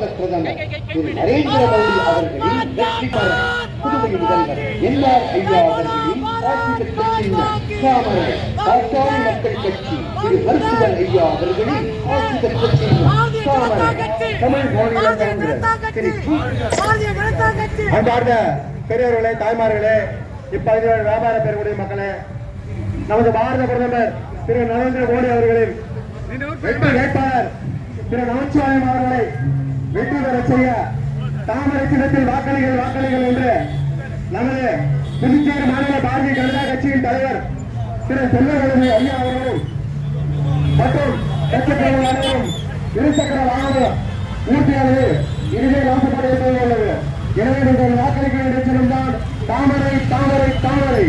பாரத பிரதமர் திரு நரேந்திர மோடி அவர்களின் வெற்றி பெற புதுவை முதல்வர் என்ஆர் ஐயா அவர்களின் ஆட்சி மக்கள் கட்சி திரு மருத்துவர் ஐயா அவர்களின் தமிழ் மாநில காங்கிரஸ் அன்பார்ந்த பெரியவர்களே தாய்மார்களே இப்பகுதியில் வியாபார பெறக்கூடிய மக்களே நமது பாரத பிரதமர் திரு நரேந்திர மோடி அவர்களின் வேட்பாளர் திரு நமச்சிவாயம் அவர்களை வெற்றி பெற செய்ய தாமரை சின்னத்தில் வாக்களிகள் வாக்களிகள் என்று நமது புதுச்சேரி மாநில பாரதிய ஜனதா கட்சியின் தலைவர் திரு செல்வகணபதி ஐயா அவர்களும் மற்றும் கட்சித்தலைவர்களும் இருசக்கர வாகன ஊர்தியானது இறுதியை நோக்கப்பட்டு உள்ளது. எனவே நீங்கள் வாக்களிக்க வேண்டும் தான் தாமரை தாமரை தாமரை.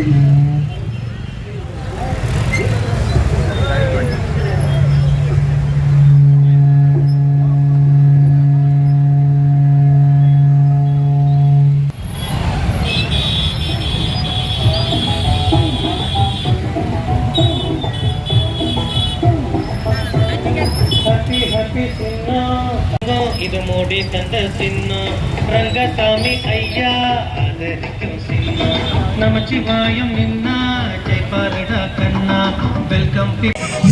இது மோடி தந்த சின்னம் ரங்கசாமி ஐயா. ஆதரிக்கும் சின்னம் நமச்சிவாயம் ஜெய்பாரடா கண்ணா. வெல்கம்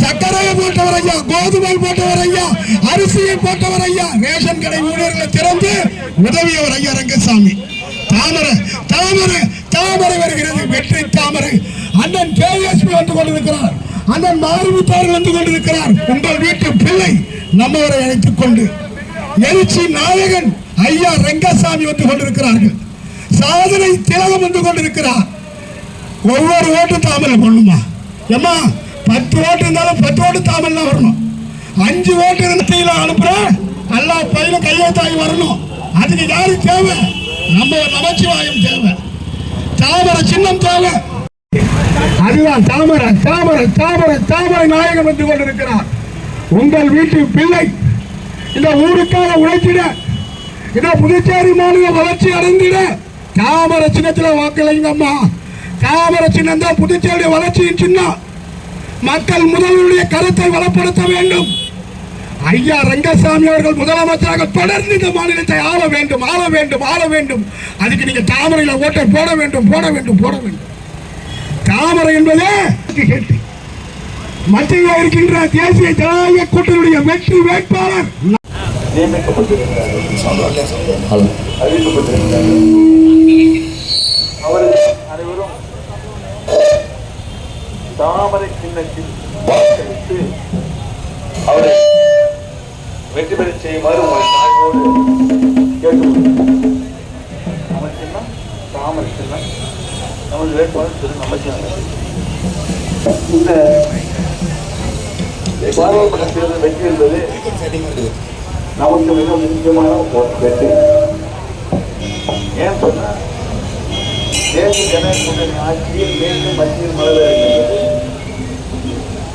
சக்கரையை போட்டவர் ஐயா கோதுமை போட்டவர் ஐயா அரிசியை போட்டவர் ஐயா ரேஷன் கடை ஊழியர்களை திறந்து உதவியவர் ஐயா ரங்கசாமி. தாமரை தாமரை தாமரை வருகிறது. வெற்றி தாமரை. அண்ணன் கேஎஸ்பி வந்து கொண்டிருக்கிறார். அண்ணன் மாறுமுத்தார் வந்து கொண்டிருக்கிறார். உங்கள் வீட்டு பிள்ளை நம்மவரை அழைத்துக் கொண்டு எழுச்சி நாயகன் ஐயா ரங்கசாமி வந்து கொண்டிருக்கிறார்கள். சாதனை திலகம் வந்து கொண்டிருக்கிறார். ஒவ்வொரு ஓட்டும் தாமரை பண்ணுமா? ஏமா பத்து ஓட்டு இருந்தாலும் பத்து ஓட்டு தாமரை தான் வரணும். அஞ்சு ஓட்டு இருந்தீங்களா அனுப்புறேன் எல்லா பையனும் கையெழுத்தாகி வரணும். அதுக்கு யாரு தேவை? நம்ம நமச்சிவாயம் தேவை. தாமரை சின்னம் தேவை. அதுதான் தாமரை தாமரை தாமரை தாமரை நாயகம் வந்து கொண்டிருக்கிறார். உங்கள் வீட்டு பிள்ளை இந்த ஊருக்காக உழைத்திட இந்த புதுச்சேரி மாநிலம் வளர்ச்சி அடைந்திட தாமரை சின்னத்தில் வாக்களிங்கம்மா அம்மா. தாமரை சின்னம் தான் புதுச்சேரி வளர்ச்சியின் சின்னம். மக்கள் முதல்வருடைய கருத்தை வளப்படுத்த வேண்டும். ஐயா ரங்கசாமி அவர்கள் முதலமைச்சராக தொடர்ந்து இந்த மாநிலத்தை ஆள வேண்டும் ஆள வேண்டும் ஆள வேண்டும். அதுக்கு நீங்க தாமரையில ஓட்டை போட வேண்டும் போட வேண்டும் போட வேண்டும். தாமரை என்பதே மத்தியில் இருக்கின்ற தேசிய ஜனநாயக கூட்டணியுடைய வெற்றி வேட்பாளர். அவர்கள் அனைவரும் தாமரை சின்னத்தில் வாக்களித்து அவரை வெற்றி பெற செய்யுமாறு உங்கள் தாயோடு கேட்டுக்கொள்கிறேன் நம்ம தாமரை சின்னம் நமது வேட்பாளர் திரு நமச்சிவாயம் இந்த வெற்றி என்பது நமக்கு மிக முக்கியமான ஒரு வெற்றி ஏன் சொன்னா தேசிய ஜனநாயக கூட்டணி ஆட்சியில் மீண்டும் மத்தியில் மலர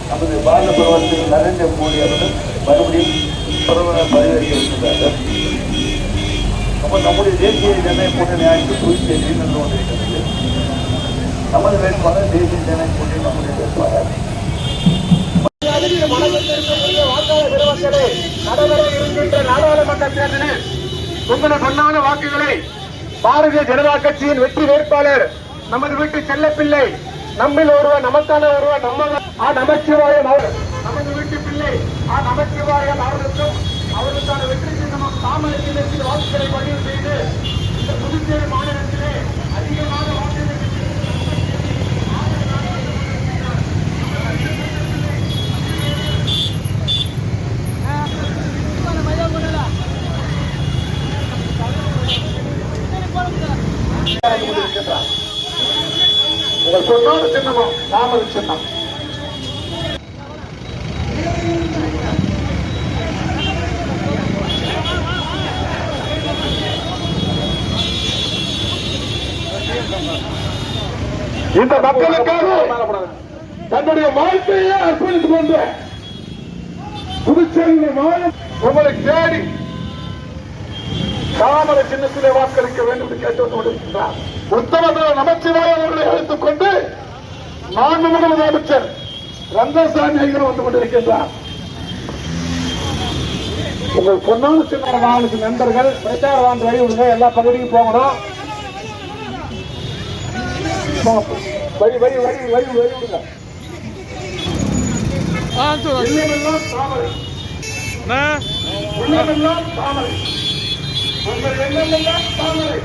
நமது பாரத பிரதமர் நரேந்திர மோடி அவர்கள் மறுபடியும் பிரதமர் பதவியேற்க இருக்கின்றார்கள் நம்முடைய தேசிய ஜனநாயக கூட்டணி ஆட்சி புதுச்சேரியில் நின்று கொண்டிருக்கிறது நமது வேட்பாளர் தேசிய ஜனநாயக கூட்டணி நம்முடைய வேட்பாளர் நடைபெற இருக்கின்ற நாடாளுமன்ற தேர்தலில் உங்களது பொன்னான வாக்குகளை பாரதிய ஜனதா கட்சியின் வெற்றி வேட்பாளர் நமது வீட்டு செல்லப்பிள்ளை நம்மில் ஒருவர் நமக்கான ஒருவர் நம்ம ஆ நமச்சிவாயம் அவர் நமது வீட்டு பிள்ளை ஆ நமச்சிவாயம் அவர்களுக்கும் அவர்களுக்கான வெற்றி சின்னமும் தாமரை சின்னத்தில் வாக்குகளை பதிவு செய்து இந்த புதுச்சேரி மாநிலத்தில் அதிகமான வாக்குகளை உங்கள் பொன்னான சின்னமும் தாமரை சின்னம். இந்த மக்களுக்காக தன்னுடைய வாழ்க்கையை அர்ப்பணித்துக் கொண்டு புதுச்சேரியில் வாழும் உங்களை தேடி தாமரை சின்னத்திலே வாக்களிக்க வேண்டும் என்று கேட்டுக் கொண்டிருக்கிறார். உத்தம நமச்சிவாய அவர்களை அழைத்துக் கொண்டு மாண்புமிகு முதலமைச்சர் ரங்கசாமி ஐயர் வந்து கொண்டிருக்கின்றார். உங்கள் பொன்னான சின்ன வாகனத்து நண்பர்கள் பிரச்சார வாகன வழி விடுங்க எல்லா பகுதிக்கும் போகணும் வழி வழி வழி வழி வழி விடுங்க. இல்லமெல்லாம் தாமரை. உள்ளமெல்லாம் தாமரை. உங்கள் எண்ணமெல்லாம் தாமரை